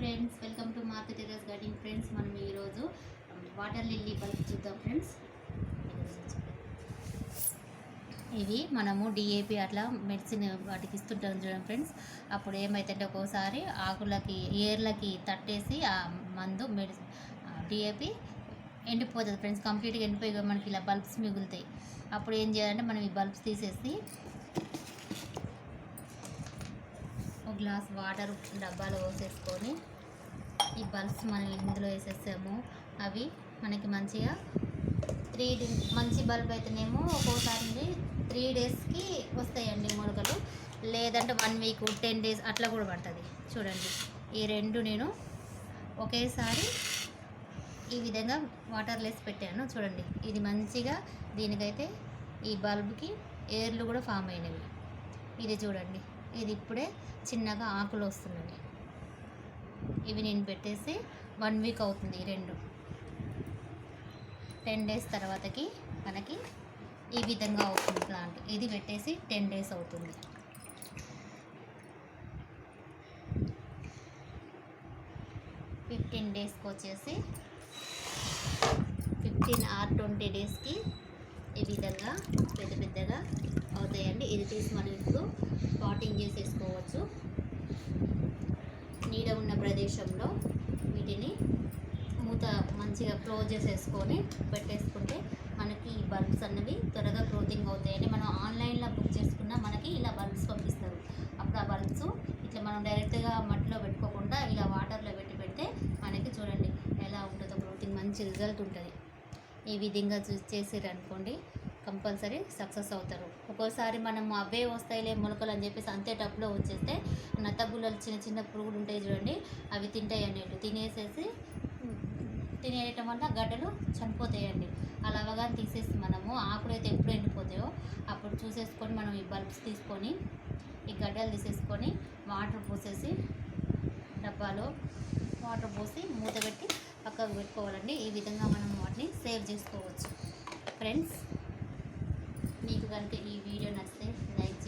Friends welcome to market terrace garden friends. మనం ఈరోజు water lily bulb చూద్దాం friends. ఇవి మనము డిఏపి అట్లా మెడిసిన్ వాటికి ఇస్తుంటాం చూడండి ఫ్రెండ్స్. అప్పుడు ఏమవుతుంటే ఒక్కోసారి ఆకులకి ఏర్లకి తట్టేసి ఆ మందు మెడిసిన్ డిఏపి ఎండిపోతుంది ఫ్రెండ్స్. కంప్లీట్గా ఎండిపోయి మనకి ఇలా బల్బ్స్ మిగులుతాయి. అప్పుడు ఏం చేయాలంటే మనం ఈ బల్బ్స్ తీసేసి ఒక గ్లాస్ వాటర్ డబ్బాలో పోసేసుకొని ఈ బల్బ్స్ మనం ఇందులో వేసేసాము అవి మనకి మంచిగా త్రీ మంచి బల్బ్ అయితేనేమో ఒక్కోసారి త్రీ డేస్కి వస్తాయండి మొలకలు. లేదంటే వన్ వీక్ టెన్ డేస్ అట్లా కూడా పడుతుంది. చూడండి. ఈ రెండు నేను ఒకేసారి ఈ విధంగా వాటర్లెస్ పెట్టాను. చూడండి. ఇది మంచిగా దీనికైతే ఈ బల్బ్కి ఎయిర్లు కూడా ఫామ్ అయినవి. ఇది చూడండి. ఇది ఇప్పుడే చిన్నగా ఆకులు వస్తున్నాయి. ఇవి నేను పెట్టేసి వన్ వీక్ అవుతుంది ఈ రెండు. టెన్ డేస్ తర్వాతకి మనకి ఈ విధంగా అవుతుంది ప్లాంట్. ఇది పెట్టేసి టెన్ డేస్ అవుతుంది. ఫిఫ్టీన్ డేస్కి వచ్చేసి ఫిఫ్టీన్ ఆర్ ట్వంటీ డేస్కి ఈ విధంగా పెద్ద పెద్దగా తీసి మనం ఇప్పుడు పాటింగ్ చేసేసుకోవచ్చు. నీడ ఉన్న ప్రదేశంలో వీటిని మూత మంచిగా క్లోజ్ చేసేసుకొని పెట్టేసుకుంటే మనకి ఈ బల్బ్స్ అన్నవి త్వరగా గ్రోతింగ్ అంటే మనం ఆన్లైన్లో బుక్ చేసుకున్నా మనకి ఇలా బల్బ్స్ పంపిస్తారు. అప్పుడు ఆ బల్బ్స్ ఇట్లా మనం డైరెక్ట్గా మట్టిలో పెట్టుకోకుండా ఇలా వాటర్లో పెట్టి పెడితే మనకి చూడండి ఎలా ఉంటుందో గ్రోతింగ్ మంచి రిజల్ట్ ఉంటుంది. ఈ విధంగా చూసి చేసారనుకోండి కంపల్సరీ సక్సెస్ అవుతారు. ఒక్కోసారి మనం అవే వస్తాయిలే మొలకలు అని చెప్పేసి అంతే వచ్చేస్తే నత్తగుల్లలు చిన్న చిన్న పురుగులు ఉంటాయి చూడండి అవి తింటాయి అన్నట్టు. తినేసేసి తినేయటం వల్ల గడ్డలు చనిపోతాయండి. అలా అవగానే తీసేసి మనము ఆకులు అయితే ఎప్పుడు ఎండిపోతాయో అప్పుడు చూసేసుకొని మనం ఈ బల్బ్స్ తీసుకొని ఈ గడ్డలు తీసేసుకొని వాటర్ పోసేసి డబ్బాలో వాటర్ పోసి మూత పెట్టి పక్కకు పెట్టుకోవాలండి. ఈ విధంగా మనం వాటిని సేవ్ చేసుకోవచ్చు. ఫ్రెండ్స్ మీకు కనుక ఈ వీడియో నచ్చితే లైక్